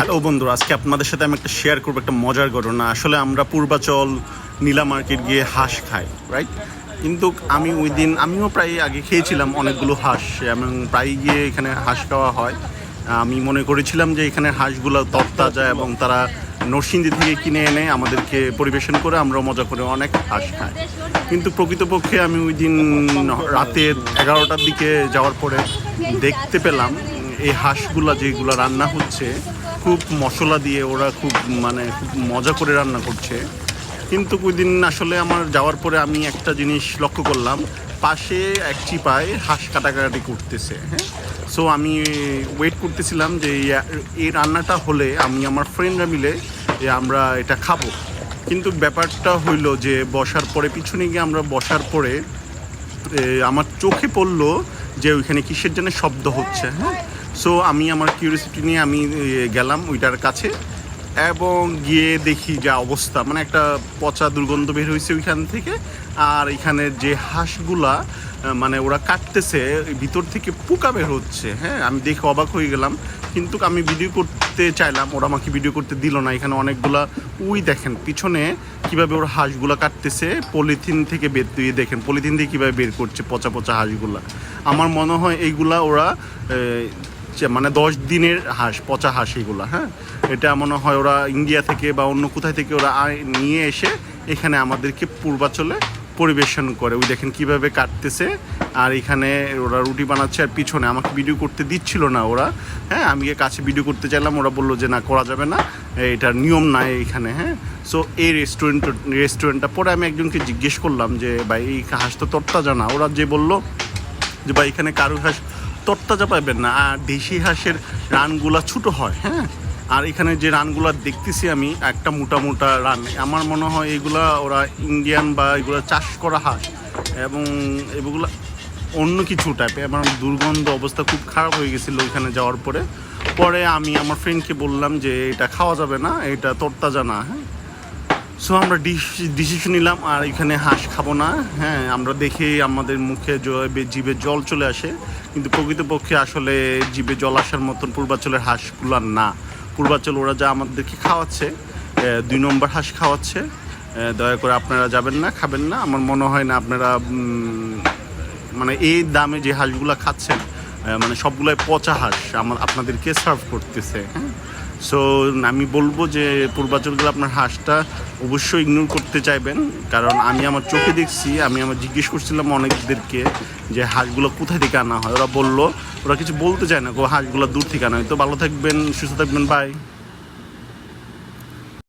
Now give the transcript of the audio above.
Hello বন্ধুরা, আজকে আপনাদের সাথে আমি একটা শেয়ার করব, একটা মজার ঘটনা। আসলে আমরা পূর্বাচল নীলা মার্কেট গিয়ে হাঁস খাই রাইট কিন্তু আমি ওই দিন আমিও প্রায় আগে খেয়েছিলাম অনেকগুলো হাঁস, এবং প্রায় গিয়ে এখানে হাঁস খাওয়া হয়। আমি মনে করেছিলাম যে এখানে হাঁসগুলো তরতাজা এবং তারা নরসিংদী থেকে কিনে এনে আমাদেরকে পরিবেশন করে আমরা মজা করে অনেক হাঁস খাই। কিন্তু প্রকৃতপক্ষে আমি ওই দিন রাতে এগারোটার দিকে যাওয়ার পরে দেখতে পেলাম, এই হাঁসগুলা যেগুলো রান্না হচ্ছে খুব মশলা দিয়ে, ওরা খুব মানে খুব মজা করে রান্না করছে। কিন্তু দিন আসলে আমার যাওয়ার পরে আমি একটা জিনিস লক্ষ্য করলাম, পাশে এক চিপায় হাঁস কাটাকাটি করতেছে। হ্যাঁ সো আমি ওয়েট করতেছিলাম যে এই- রান্নাটা হলে আমি আমার ফ্রেন্ডরা মিলে যে আমরা এটা খাব। কিন্তু ব্যাপারটা হইল যে বসার পরে, পিছনে গিয়ে আমরা বসার পরে আমার চোখে পড়ল যে ওইখানে কিসের জন্য শব্দ হচ্ছে হ্যাঁ? সো আমি আমার কিউরিয়াসিটি নিয়ে আমি গেলাম ওইটার কাছে এবং গিয়ে দেখি যা অবস্থা। মানে একটা পচা দুর্গন্ধ বের হয়েছে ওইখান থেকে। আর এখানে যে হাঁসগুলা মানে ওরা কাটতেছে ভিতর থেকে পোকা বের হচ্ছে। হ্যাঁ আমি দেখে অবাক হয়ে গেলাম। কিন্তু আমি ভিডিও করতে চাইলাম, ওরা আমাকে ভিডিও করতে দিল না। এখানে অনেকগুলা উই দেখেন, পিছনে কীভাবে ওরা হাঁসগুলা কাটতেছে, পলিথিন থেকে বের দিয়ে দেখেন, পলিথিন দিয়ে কীভাবে বের করছে পচা পচা হাঁসগুলা। আমার মনে হয় এইগুলা ওরা যে মানে দশ দিনের হাঁস, পচা হাঁস এগুলো হ্যাঁ? এটা মনে হয় ওরা ইন্ডিয়া থেকে বা অন্য কোথায় থেকে ওরা নিয়ে এসে এখানে আমাদেরকে পূর্বাচলে পরিবেশন করে। ওই দেখেন কীভাবে কাটতেছে, আর এখানে ওরা রুটি বানাচ্ছে আর পিছনে। আমাকে ভিডিও করতে দিচ্ছিল না ওরা হ্যাঁ? আমি কাছে ভিডিও করতে চাইলাম, ওরা বলল যে, না, করা যাবে না। এটার নিয়ম নাই এখানে হ্যাঁ? সো এই রেস্টুরেন্ট রেস্টুরেন্টটা পরে আমি একজনকে জিজ্ঞেস করলাম যে, ভাই, এই হাঁস তো তরতাজা না? ওরা যে বলল যে, ভাই, এখানে কারু হাঁস তরতাজা পাবেন না। আর দেশি হাঁসের রানগুলা ছোটো হয় হ্যাঁ? আর এখানে যে রানগুলা দেখতেছি আমি, একটা মোটা মোটা রান। আমার মনে হয় এগুলা ওরা ইন্ডিয়ান বা এগুলো চাষ করা হাঁস এবং এগুলো অন্য কিছু টাইপের আমার দুর্গন্ধ অবস্থা খুব খারাপ হয়ে গেছিল ওইখানে যাওয়ার পরে। পরে আমি আমার ফ্রেন্ডকে বললাম যে, এটা খাওয়া যাবে না, এটা তরতাজা না হ্যাঁ? সো আমরা ডিসিশন নিলাম আর এখানে হাঁস খাব না। হ্যাঁ আমরা দেখে আমাদের মুখে জ- বে- জল চলে আসে। কিন্তু প্রকৃতপক্ষে আসলে জিভে জল আসার মতন পূর্বাচলের হাঁসগুলো না। পূর্বাচল ওরা যা আমাদেরকে খাওয়াচ্ছে দুই নম্বর হাঁস খাওয়াচ্ছে। দয়া করে আপনারা যাবেন না, খাবেন না। আমার মনে হয় না আপনারা মানে এই দামে যে হাঁসগুলো খাচ্ছেন মানে সবগুলাই পচা হাঁস আমার আপনাদেরকে সার্ভ করতেছে। হ্যাঁ সো আমি বলব যে পূর্বাচলগুলো আপনার হাঁসটা অবশ্যই ইগনোর করতে চাইবেন। কারণ আমি আমার চোখে দেখছি, আমি আমার জিজ্ঞেস করছিলাম অনেকদেরকে যে হাঁসগুলো কোথায় থেকে আনা হয়। ওরা বলল, ওরা কিছু বলতে চায় না, গো, হাঁসগুলো দূর থেকে আনা হয়। তো ভালো থাকবেন, সুস্থ থাকবেন বাই